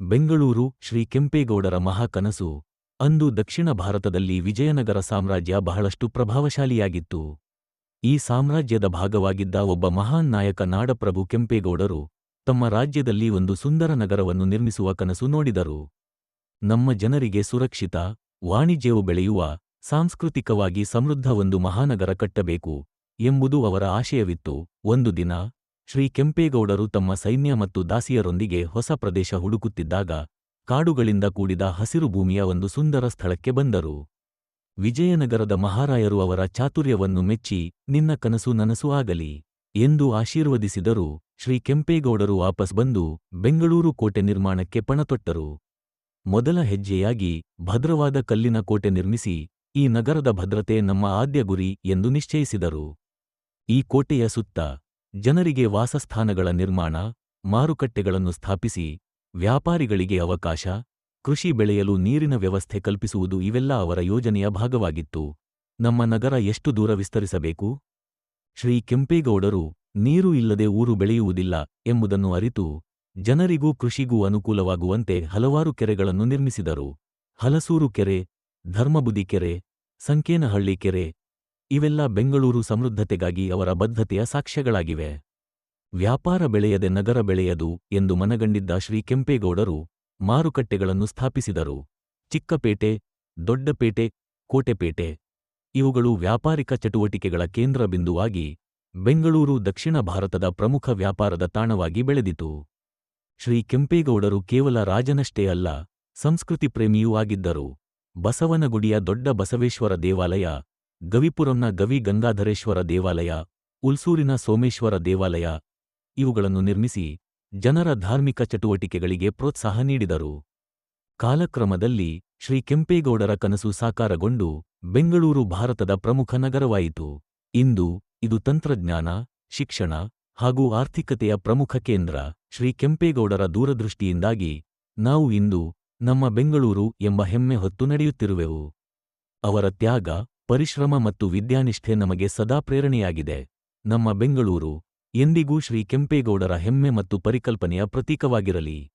ಬೆಂಗಳೂರು ಶ್ರೀ ಕೆಂಪೇಗೌಡರ ಮಹಾಕನಸು, ಅಂದು ದಕ್ಷಿಣ ಭಾರತದಲ್ಲಿ ವಿಜಯನಗರ ಸಾಮ್ರಾಜ್ಯ ಬಹಳಷ್ಟು ಪ್ರಭಾವಶಾಲಿಯಾಗಿತ್ತು. ಈ ಸಾಮ್ರಾಜ್ಯದ ಭಾಗವಾಗಿದ್ದ ಒಬ್ಬ ಮಹಾನ್ ನಾಯಕ ನಾಡಪ್ರಭು ಕೆಂಪೇಗೌಡರು ತಮ್ಮ ರಾಜ್ಯದಲ್ಲಿ ಒಂದು ಸುಂದರ ನಗರವನ್ನು ನಿರ್ಮಿಸುವ ಕನಸು ನೋಡಿದರು. ನಮ್ಮ ಜನರಿಗೆ ಸುರಕ್ಷಿತ, ವಾಣಿಜ್ಯವು ಬೆಳೆಯುವ, ಸಾಂಸ್ಕೃತಿಕವಾಗಿ ಸಮೃದ್ಧ ಒಂದು ಮಹಾನಗರ ಕಟ್ಟಬೇಕು ಎಂಬುದು ಅವರ ಆಶಯವಿತ್ತು. ಒಂದು ದಿನ ಶ್ರೀ ಕೆಂಪೇಗೌಡರು ತಮ್ಮ ಸೈನ್ಯ ಮತ್ತು ದಾಸಿಯರೊಂದಿಗೆ ಹೊಸ ಪ್ರದೇಶ ಹುಡುಕುತ್ತಿದ್ದಾಗ ಕಾಡುಗಳಿಂದ ಕೂಡಿದ ಹಸಿರು ಭೂಮಿಯ ಒಂದು ಸುಂದರ ಸ್ಥಳಕ್ಕೆ ಬಂದರು. ವಿಜಯನಗರದ ಮಹಾರಾಯರು ಅವರ ಚಾತುರ್ಯವನ್ನು ಮೆಚ್ಚಿ, ನಿನ್ನ ಕನಸು ನನಸು ಆಗಲಿ ಎಂದು ಆಶೀರ್ವದಿಸಿದರು. ಶ್ರೀ ಕೆಂಪೇಗೌಡರು ವಾಪಸ್ ಬಂದು ಬೆಂಗಳೂರು ಕೋಟೆ ನಿರ್ಮಾಣಕ್ಕೆ ಪಣತೊಟ್ಟರು. ಮೊದಲ ಹೆಜ್ಜೆಯಾಗಿ ಭದ್ರವಾದ ಕಲ್ಲಿನ ಕೋಟೆ ನಿರ್ಮಿಸಿ, ಈ ನಗರದ ಭದ್ರತೆ ನಮ್ಮ ಆದ್ಯ ಗುರಿ ಎಂದು ನಿಶ್ಚಯಿಸಿದರು. ಈ ಕೋಟೆಯ ಸುತ್ತ ಜನರಿಗೆ ವಾಸಸ್ಥಾನಗಳ ನಿರ್ಮಾಣ, ಮಾರುಕಟ್ಟೆಗಳನ್ನು ಸ್ಥಾಪಿಸಿ, ವ್ಯಾಪಾರಿಗಳಿಗೆ ಅವಕಾಶ, ಕೃಷಿ ಬೆಳೆಯಲು ನೀರಿನ ವ್ಯವಸ್ಥೆ ಕಲ್ಪಿಸುವುದು ಇವೆಲ್ಲ ಅವರ ಯೋಜನೆಯ ಭಾಗವಾಗಿತ್ತು. ನಮ್ಮ ನಗರ ಎಷ್ಟು ದೂರ ವಿಸ್ತರಿಸಬೇಕು? ಶ್ರೀ ಕೆಂಪೇಗೌಡರು, ನೀರು ಇಲ್ಲದೆ ಊರು ಬೆಳೆಯುವುದಿಲ್ಲ ಎಂಬುದನ್ನು ಅರಿತು, ಜನರಿಗೂ ಕೃಷಿಗೂ ಅನುಕೂಲವಾಗುವಂತೆ ಹಲವಾರು ಕೆರೆಗಳನ್ನು ನಿರ್ಮಿಸಿದರು. ಹಲಸೂರು ಕೆರೆ, ಧರ್ಮಬುದಿ ಕೆರೆ, ಸಂಕೇನಹಳ್ಳಿ ಕೆರೆ ಇವೆಲ್ಲ ಬೆಂಗಳೂರು ಸಮೃದ್ಧತೆಗಾಗಿ ಅವರ ಬದ್ಧತೆಯ ಸಾಕ್ಷ್ಯಗಳಾಗಿವೆ. ವ್ಯಾಪಾರ ಬೆಳೆಯದೆ ನಗರ ಬೆಳೆಯದು ಎಂದು ಮನಗಂಡಿದ್ದ ಶ್ರೀ ಕೆಂಪೇಗೌಡರು ಮಾರುಕಟ್ಟೆಗಳನ್ನು ಸ್ಥಾಪಿಸಿದರು. ಚಿಕ್ಕಪೇಟೆ, ದೊಡ್ಡಪೇಟೆ, ಕೋಟೆಪೇಟೆ ಇವುಗಳು ವ್ಯಾಪಾರಿಕ ಚಟುವಟಿಕೆಗಳ ಕೇಂದ್ರ ಬಿಂದುವಾಗಿ ಬೆಂಗಳೂರು ದಕ್ಷಿಣ ಭಾರತದ ಪ್ರಮುಖ ವ್ಯಾಪಾರದ ತಾಣವಾಗಿ ಬೆಳೆದಿತು. ಶ್ರೀ ಕೆಂಪೇಗೌಡರು ಕೇವಲ ರಾಜನಷ್ಟೇ ಅಲ್ಲ, ಸಂಸ್ಕೃತಿ ಪ್ರೇಮಿಯೂ ಆಗಿದ್ದರು. ಬಸವನಗುಡಿಯ ದೊಡ್ಡ ಬಸವೇಶ್ವರ ದೇವಾಲಯ ಗವಿಪುರಂನ ಗವಿ ಗಂಗಾಧರೇಶ್ವರ ದೇವಾಲಯ ಉಲ್ಸೂರಿನ ಸೋಮೇಶ್ವರ ದೇವಾಲಯ, ಇವುಗಳನ್ನು ನಿರ್ಮಿಸಿ ಜನರ ಧಾರ್ಮಿಕ ಚಟುವಟಿಕೆಗಳಿಗೆ ಪ್ರೋತ್ಸಾಹ ನೀಡಿದರು. ಕಾಲಕ್ರಮದಲ್ಲಿ ಶ್ರೀ ಕೆಂಪೇಗೌಡರ ಕನಸು ಸಾಕಾರಗೊಂಡು ಬೆಂಗಳೂರು ಭಾರತದ ಪ್ರಮುಖ ನಗರವಾಯಿತು. ಇಂದು ಇದು ತಂತ್ರಜ್ಞಾನ, ಶಿಕ್ಷಣ ಹಾಗೂ ಆರ್ಥಿಕತೆಯ ಪ್ರಮುಖ ಕೇಂದ್ರ ಶ್ರೀ ಕೆಂಪೇಗೌಡರ ದೂರದೃಷ್ಟಿಯಿಂದಾಗಿ ನಾವು ಇಂದು ನಮ್ಮ ಬೆಂಗಳೂರು ಎಂಬ ಹೆಮ್ಮೆ ಹೊತ್ತು ನಡೆಯುತ್ತಿರುವೆವು. ಅವರ ತ್ಯಾಗ ಪರಿಶ್ರಮ ಮತ್ತು ವಿದ್ಯಾನಿಷ್ಠೆ ನಮಗೆ ಸದಾ ಪ್ರೇರಣೆಯಾಗಿದೆ. ನಮ್ಮ ಬೆಂಗಳೂರು ಎಂದಿಗೂ ಶ್ರೀ ಕೆಂಪೇಗೌಡರ ಹೆಮ್ಮೆ ಮತ್ತು ಪರಿಕಲ್ಪನೆಯ ಪ್ರತೀಕವಾಗಿರಲಿ.